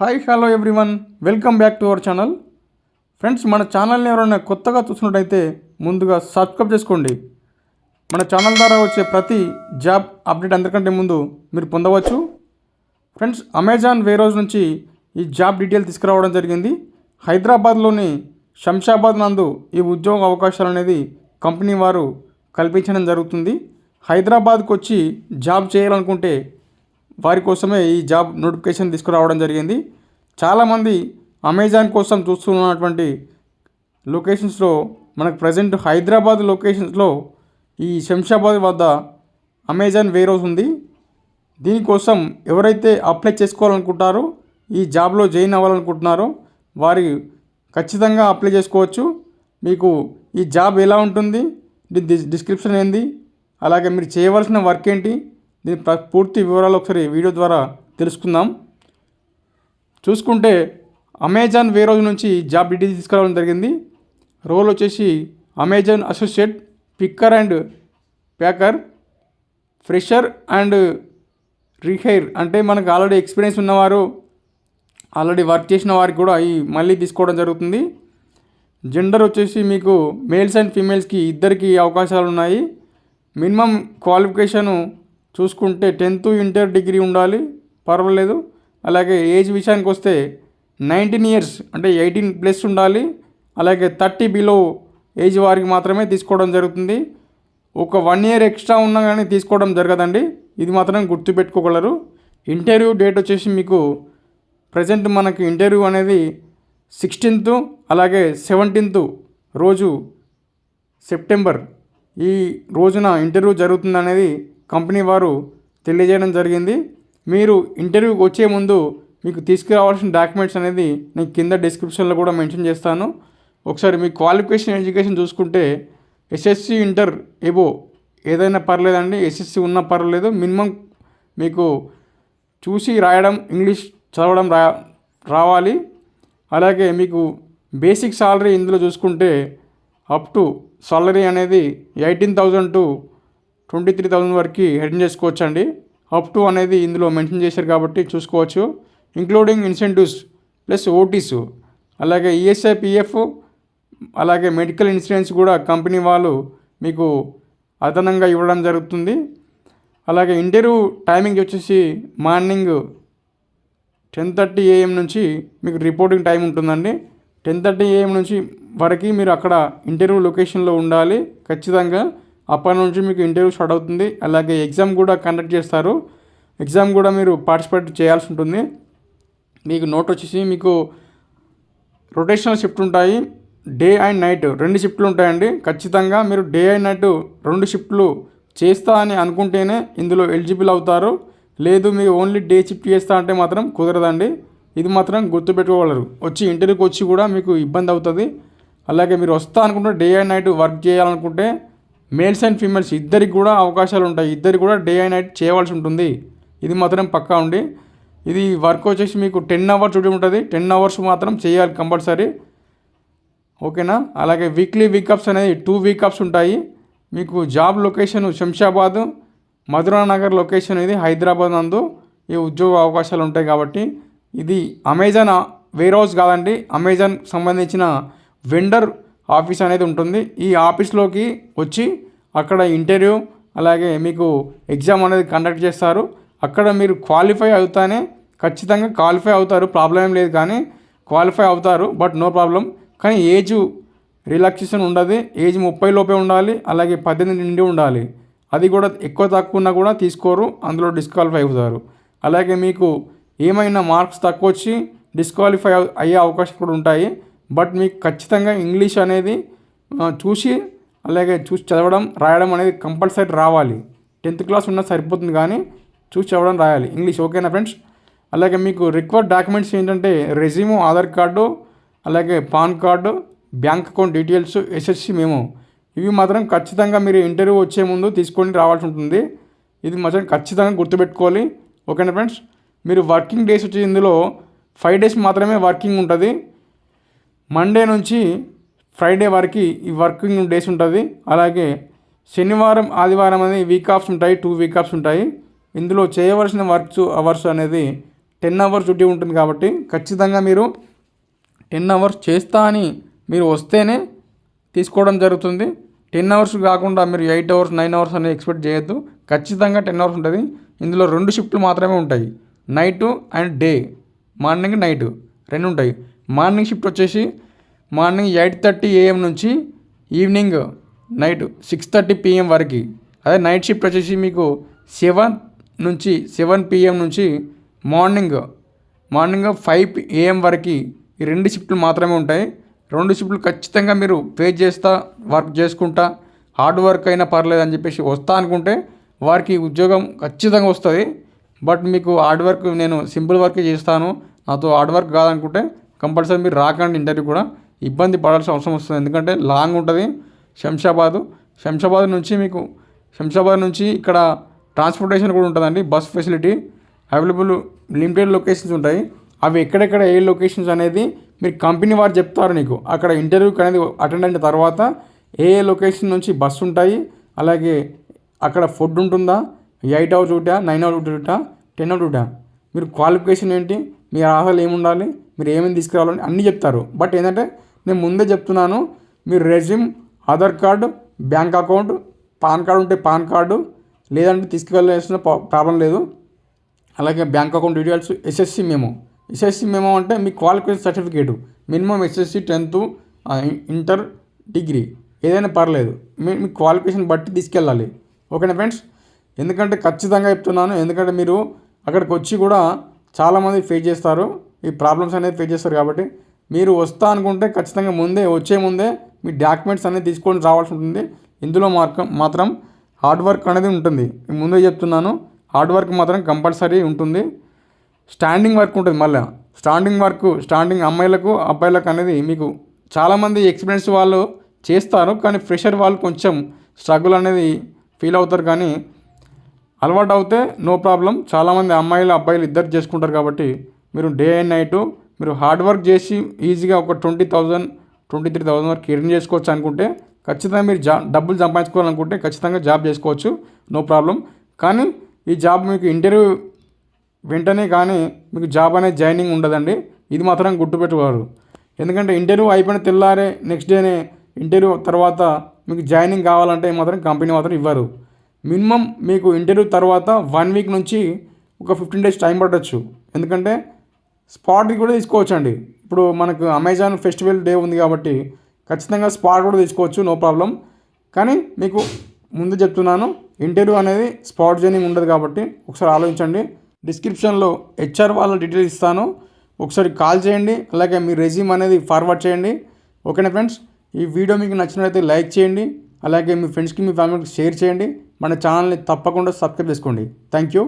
Hi hello everyone welcome back to our channel friends మన ఛానల్ని ఎవరైనా కొత్తగా చూసినట్టయితే ముందుగా సబ్స్క్రైబ్ చేసుకోండి. మన ఛానల్ ద్వారా వచ్చే ప్రతి జాబ్ అప్డేట్ అందరికంటే ముందు మీరు పొందవచ్చు. ఫ్రెండ్స్ అమెజాన్ వేరోజ్ నుంచి ఈ జాబ్ డీటెయిల్ తీసుకురావడం జరిగింది. హైదరాబాద్లోని శంషాబాద్ నందు ఈ ఉద్యోగ అవకాశాలు అనేది కంపెనీ వారు కల్పించడం జరుగుతుంది. హైదరాబాద్కు వచ్చి జాబ్ చేయాలనుకుంటే వారి కోసమే ఈ జాబ్ నోటిఫికేషన్ తీసుకురావడం జరిగింది. చాలామంది అమెజాన్ కోసం చూస్తున్నటువంటి లొకేషన్స్లో మనకు ప్రజెంట్ హైదరాబాద్ లొకేషన్స్లో ఈ శంషాబాద్ వద్ద అమెజాన్ వేరోస్ ఉంది. దీనికోసం ఎవరైతే అప్లై చేసుకోవాలనుకుంటారో ఈ జాబ్లో జాయిన్ అవ్వాలనుకుంటున్నారో వారి ఖచ్చితంగా అప్లై చేసుకోవచ్చు. మీకు ఈ జాబ్ ఎలా ఉంటుంది? డిస్క్రిప్షన్ ఏంది? అలాగే మీరు చేయవలసిన వర్క్ ఏంటి? దీని పూర్తి వివరాలు ఒకసారి వీడియో ద్వారా తెలుసుకుందాం. చూసుకుంటే అమెజాన్ వేరోజ్ నుంచి జాబ్ డీటెయిల్స్ తీసుకురావడం జరిగింది. రోల్ వచ్చేసి Amazon associate picker and packer fresher and rehire అంటే మనకు ఆల్రెడీ ఎక్స్పీరియన్స్ ఉన్నవారు ఆల్రెడీ వర్క్ చేసిన వారికి కూడా ఈ మళ్ళీ తీసుకోవడం జరుగుతుంది. జెండర్ వచ్చేసి మీకు మేల్స్ అండ్ ఫీమేల్స్కి ఇద్దరికి అవకాశాలు ఉన్నాయి. మినిమం క్వాలిఫికేషను చూసుకుంటే టెన్త్ ఇంటర్ డిగ్రీ ఉండాలి పర్వాలేదు. అలాగే ఏజ్ విషయానికి వస్తే నైన్టీన్ ఇయర్స్ అంటే ఎయిటీన్ ప్లస్ ఉండాలి. అలాగే థర్టీ బిలో ఏజ్ వారికి మాత్రమే తీసుకోవడం జరుగుతుంది. ఒక వన్ ఇయర్ ఎక్స్ట్రా ఉన్నా కానీ తీసుకోవడం జరగదండి. ఇది మాత్రం గుర్తుపెట్టుకోగలరు. ఇంటర్వ్యూ డేట్ వచ్చేసి మీకు ప్రజెంట్ మనకి ఇంటర్వ్యూ అనేది సిక్స్టీన్త్ అలాగే సెవెంటీన్త్ రోజు సెప్టెంబర్ ఈ రోజున ఇంటర్వ్యూ జరుగుతుంది అనేది కంపెనీ వారు తెలియజేయడం జరిగింది. మీరు ఇంటర్వ్యూకి వచ్చే ముందు మీకు తీసుకురావాల్సిన డాక్యుమెంట్స్ అనేది నేను కింద డిస్క్రిప్షన్లో కూడా మెన్షన్ చేస్తాను. ఒకసారి మీ క్వాలిఫికేషన్ ఎడ్యుకేషన్ చూసుకుంటే ఎస్ఎస్సి ఇంటర్ ఏబో ఏదైనా పర్లేదండి. ఎస్ఎస్సి ఉన్నా పర్లేదు మినిమం మీకు చూసి రాయడం ఇంగ్లీష్ చదవడం రా రావాలి. అలాగే మీకు బేసిక్ సాలరీ ఇందులో చూసుకుంటే అప్ టు సాలరీ అనేది eighteen thousand to twenty three thousand వరకు అటెండ్ చేసుకోవచ్చు అండి అప్ టు అనేది ఇందులో మెన్షన్ చేశారు కాబట్టి చూసుకోవచ్చు. ఇంక్లూడింగ్ ఇన్సెంటివ్స్ ప్లస్ ఓటీస్ అలాగే ఈఎస్ఐ పిఎఫ్ అలాగే మెడికల్ ఇన్సూరెన్స్ కూడా కంపెనీ వాళ్ళు మీకు అదనంగా ఇవ్వడం జరుగుతుంది. అలాగే ఇంటర్వ్యూ టైమింగ్ వచ్చేసి మార్నింగ్ టెన్ థర్టీ ఏఎం నుంచి మీకు రిపోర్టింగ్ టైం ఉంటుందండి. టెన్ థర్టీ ఏఎం నుంచి వరకు మీరు అక్కడ ఇంటర్వ్యూ లొకేషన్లో ఉండాలి ఖచ్చితంగా. అప్పటి నుంచి మీకు ఇంటర్వ్యూ స్టార్ట్ అవుతుంది. అలాగే ఎగ్జామ్ కూడా కండక్ట్ చేస్తారు. ఎగ్జామ్ కూడా మీరు పార్టిసిపేట్ చేయాల్సి ఉంటుంది. మీకు నోట్ వచ్చేసి మీకు రొటేషనల్ షిఫ్ట్ ఉంటాయి. డే అండ్ నైట్ రెండు షిఫ్ట్లు ఉంటాయండి. ఖచ్చితంగా మీరు డే అండ్ నైట్ రెండు షిఫ్ట్లు చేస్తా అని అనుకుంటేనే ఇందులో ఎలిజిబుల్ అవుతారు. లేదు మీరు ఓన్లీ డే షిఫ్ట్ చేస్తా అంటే మాత్రం కుదరదండి. ఇది మాత్రం గుర్తుపెట్టుకోగలరు. వచ్చి ఇంటర్వ్యూకి వచ్చి కూడా మీకు ఇబ్బంది అవుతుంది. అలాగే మీరు వస్తా అనుకుంటే డే అండ్ నైట్ వర్క్ చేయాలనుకుంటే మేల్స్ అండ్ ఫీమేల్స్ ఇద్దరికి కూడా అవకాశాలు ఉంటాయి. ఇద్దరికి కూడా డే అండ్ నైట్ చేయవలసి ఉంటుంది. ఇది మాత్రం పక్కా ఉండి ఇది వర్క్ వచ్చేసి మీకు టెన్ అవర్స్ డ్యూటీ ఉంటుంది. టెన్ అవర్స్ మాత్రం చేయాలి కంపల్సరీ. ఓకేనా? అలాగే వీక్లీ వీకప్స్ అనేది టూ వీకప్స్ ఉంటాయి. మీకు job location Shamshabad Madhura Nagar location ఇది హైదరాబాద్ నందు ఈ ఉద్యోగ అవకాశాలు ఉంటాయి కాబట్టి ఇది అమెజాన్ వేర్ హౌస్ కాదండి. అమెజాన్ సంబంధించిన వెండర్ ఆఫీస్ అనేది ఉంటుంది. ఈ ఆఫీస్లోకి వచ్చి అక్కడ ఇంటర్వ్యూ అలాగే మీకు ఎగ్జామ్ అనేది కండక్ట్ చేస్తారు. అక్కడ మీరు క్వాలిఫై అవుతానే ఖచ్చితంగా క్వాలిఫై అవుతారు. ప్రాబ్లం ఏం లేదు కానీ క్వాలిఫై అవుతారు. But no problem. కానీ ఏజ్ రిలాక్సేషన్ ఉండదు. ఏజ్ ముప్పై లోపే ఉండాలి. అలాగే పద్దెనిమిది నిండి ఉండాలి. అది కూడా ఎక్కువ తక్కువ ఉన్నా కూడా తీసుకోరు. అందులో డిస్క్వాలిఫై అవుతారు. అలాగే మీకు ఏమైనా మార్క్స్ తక్కువ వచ్చి డిస్క్వాలిఫై అవ్- అయ్యే అవకాశం కూడా ఉంటాయి. బట్ మీకు ఖచ్చితంగా ఇంగ్లీష్ అనేది చూసి అలాగే చూసి చదవడం రాయడం అనేది కంపల్సరీ రావాలి. టెన్త్ క్లాస్ ఉన్నా సరిపోతుంది కానీ చూసి చదవడం రాయాలి. ఇంగ్లీష్ ఓకేనా ఫ్రెండ్స్? అలాగే మీకు రిక్వైర్డ్ డాక్యుమెంట్స్ ఏంటంటే రెజ్యూమ్ ఆధార్ కార్డు అలాగే PAN card bank account details SSC memo. ఇవి మాత్రం ఖచ్చితంగా మీరు ఇంటర్వ్యూ వచ్చే ముందు తీసుకొని రావాల్సి ఉంటుంది. ఇది మాత్రం ఖచ్చితంగా గుర్తుపెట్టుకోవాలి. ఓకేనా ఫ్రెండ్స్? మీరు వర్కింగ్ డేస్ వచ్చి ఇందులో ఫైవ్ డేస్ మాత్రమే వర్కింగ్ ఉంటుంది. మండే నుంచి ఫ్రైడే వరకు ఈ వర్కింగ్ డేస్ ఉంటుంది. అలాగే శనివారం ఆదివారం అనేది వీక్ ఆఫ్స్ ఉంటాయి టూ వీక్ ఆఫ్స్ ఉంటాయి. ఇందులో చేయవలసిన వర్క్స్ అవర్స్ అనేది టెన్ అవర్స్ డ్యూటీ ఉంటుంది కాబట్టి ఖచ్చితంగా మీరు టెన్ అవర్స్ చేస్తా అని మీరు వస్తేనే తీసుకోవడం జరుగుతుంది. టెన్ అవర్స్ కాకుండా మీరు ఎయిట్ అవర్స్ నైన్ అవర్స్ అనేది ఎక్స్పెక్ట్ చేయొద్దు. ఖచ్చితంగా టెన్ అవర్స్ ఉంటుంది. ఇందులో రెండు షిఫ్ట్లు మాత్రమే ఉంటాయి. Night and day morning night రెండు ఉంటాయి. మార్నింగ్ షిఫ్ట్ వచ్చేసి మార్నింగ్ ఎయిట్ థర్టీ ఏఎం నుంచి evening night six thirty PM వరకు. అదే నైట్ షిఫ్ట్ వచ్చేసి మీకు సెవెన్ నుంచి సెవెన్ పిఎం నుంచి మార్నింగ్ మార్నింగ్ ఫైవ్ ఏఎం వరకు ఈ రెండు షిఫ్ట్లు మాత్రమే ఉంటాయి. రెండు షిఫ్ట్లు ఖచ్చితంగా మీరు పే చేస్తా వర్క్ చేసుకుంటా హార్డ్ వర్క్ అయినా పర్లేదు అని చెప్పేసి వస్తా అనుకుంటే వారికి ఉద్యోగం ఖచ్చితంగా వస్తుంది. బట్ మీకు హార్డ్ వర్క్ నేను సింపుల్ వర్క్ చేస్తాను. నాతో హార్డ్ వర్క్ కాదనుకుంటే కంపల్సరీ మీరు రాకండి ఇంటర్వ్యూ కూడా. ఇబ్బంది పడాల్సిన అవసరం వస్తుంది. ఎందుకంటే లాంగ్ ఉంటుంది. శంషాబాదు శంషాబాద్ నుంచి మీకు శంషాబాద్ నుంచి ఇక్కడ ట్రాన్స్పోర్టేషన్ కూడా ఉంటుందండి. Bus facility available limited locations ఉంటాయి. అవి ఎక్కడెక్కడ ఏ లొకేషన్స్ అనేది మీరు కంపెనీ వారు చెప్తారు నీకు. అక్కడ ఇంటర్వ్యూకి అనేది అటెండ్ అయిన తర్వాత ఏ ఏ లొకేషన్ నుంచి బస్సు ఉంటాయి. అలాగే అక్కడ ఫుడ్ ఉంటుందా? ఎయిట్ అవర్స్ ఒకటా నైన్ అవర్స్ ఒకటా టెన్ అవర్స్ ఒకటా మీరు క్వాలిఫికేషన్ ఏంటి? మీ అర్హతలు ఏమి ఉండాలి మీరు ఏమేమి తీసుకురావాలని అన్నీ చెప్తారు. బట్ ఏంటంటే నేను ముందే చెప్తున్నాను మీరు resume Aadhaar card bank account PAN card ఉంటే పాన్ కార్డు లేదంటే తీసుకెళ్ళాల్సిన ప్రాబ్లం లేదు. అలాగే bank account details SSC memo. SSC memo అంటే మీ qualification certificate minimum SSC tenth inter degree ఏదైనా పర్లేదు. మీ మీ క్వాలిఫికేషన్ బట్టి తీసుకెళ్ళాలి. ఓకేనా ఫ్రెండ్స్? ఎందుకంటే ఖచ్చితంగా చెప్తున్నాను ఎందుకంటే మీరు అక్కడికి వచ్చి కూడా చాలామంది ఫేస్ చేస్తారు. ఈ ప్రాబ్లమ్స్ అనేది ఫేస్ చేస్తారు కాబట్టి మీరు వస్తా అనుకుంటే ఖచ్చితంగా ముందే వచ్చే ముందే మీ డాక్యుమెంట్స్ అనేది తీసుకొని రావాల్సి ఉంటుంది. ఇందులో మార్కం మాత్రం హార్డ్ వర్క్ అనేది ఉంటుంది. ముందే చెప్తున్నాను హార్డ్ వర్క్ మాత్రం కంపల్సరీ ఉంటుంది. స్టాండింగ్ వర్క్ ఉంటుంది మళ్ళీ. స్టాండింగ్ వర్క్ స్టాండింగ్ అమ్మాయిలకు అబ్బాయిలకు అనేది మీకు చాలామంది ఎక్స్పీరియన్స్ వాళ్ళు చేస్తారు కానీ ఫ్రెషర్ వాళ్ళు కొంచెం స్ట్రగుల్ అనేది ఫీల్ అవుతారు కానీ అలవాటు అవుతే నో ప్రాబ్లం చాలామంది అమ్మాయిలు అబ్బాయిలు ఇద్దరు చేసుకుంటారు కాబట్టి మీరు డే అండ్ నైట్ మీరు హార్డ్ వర్క్ చేసి ఈజీగా ఒక twenty thousand twenty three thousand వరకు ఎర్న్ చేసుకోవచ్చు అనుకుంటే ఖచ్చితంగా మీరు జా డబ్బులు సంపాదించుకోవాలనుకుంటే ఖచ్చితంగా జాబ్ చేసుకోవచ్చు. నో ప్రాబ్లం కానీ ఈ జాబ్ మీకు ఇంటర్వ్యూ వెంటనే కానీ మీకు జాబ్ అనేది జాయినింగ్ ఉండదండి. ఇది మాత్రం గుర్తుపెట్టుకోరు ఎందుకంటే ఇంటర్వ్యూ అయిపోయిన తెల్లారే నెక్స్ట్ డేనే ఇంటర్వ్యూ తర్వాత మీకు జాయినింగ్ కావాలంటే మాత్రం కంపెనీ మాత్రం ఇవ్వరు. మినిమం మీకు ఇంటర్వ్యూ తర్వాత వన్ వీక్ నుంచి ఒక ఫిఫ్టీన్ డేస్ టైం పట్టచ్చు. ఎందుకంటే స్పాట్కి కూడా తీసుకోవచ్చు అండి ఇప్పుడు మనకు అమెజాన్ ఫెస్టివల్ డే ఉంది కాబట్టి ఖచ్చితంగా స్పాట్ కూడా తీసుకోవచ్చు నో ప్రాబ్లం. కానీ మీకు ముందు చెప్తున్నాను ఇంటర్వ్యూ అనేది స్పాట్ జర్నింగ్ ఉండదు కాబట్టి ఒకసారి ఆలోచించండి. డిస్క్రిప్షన్లో హెచ్ఆర్ వాళ్ళ డీటెయిల్స్ ఇస్తాను. ఒకసారి కాల్ చేయండి అలాగే మీ రెజ్యూమ్ అనేది ఫార్వర్డ్ చేయండి. ఓకేనా ఫ్రెండ్స్? ఈ వీడియో మీకు నచ్చినట్లయితే లైక్ చేయండి అలాగే మీ ఫ్రెండ్స్కి మీ ఫ్యామిలీకి షేర్ చేయండి. మన ఛానల్ని తప్పకుండా సబ్స్క్రైబ్ చేసుకోండి. Thank you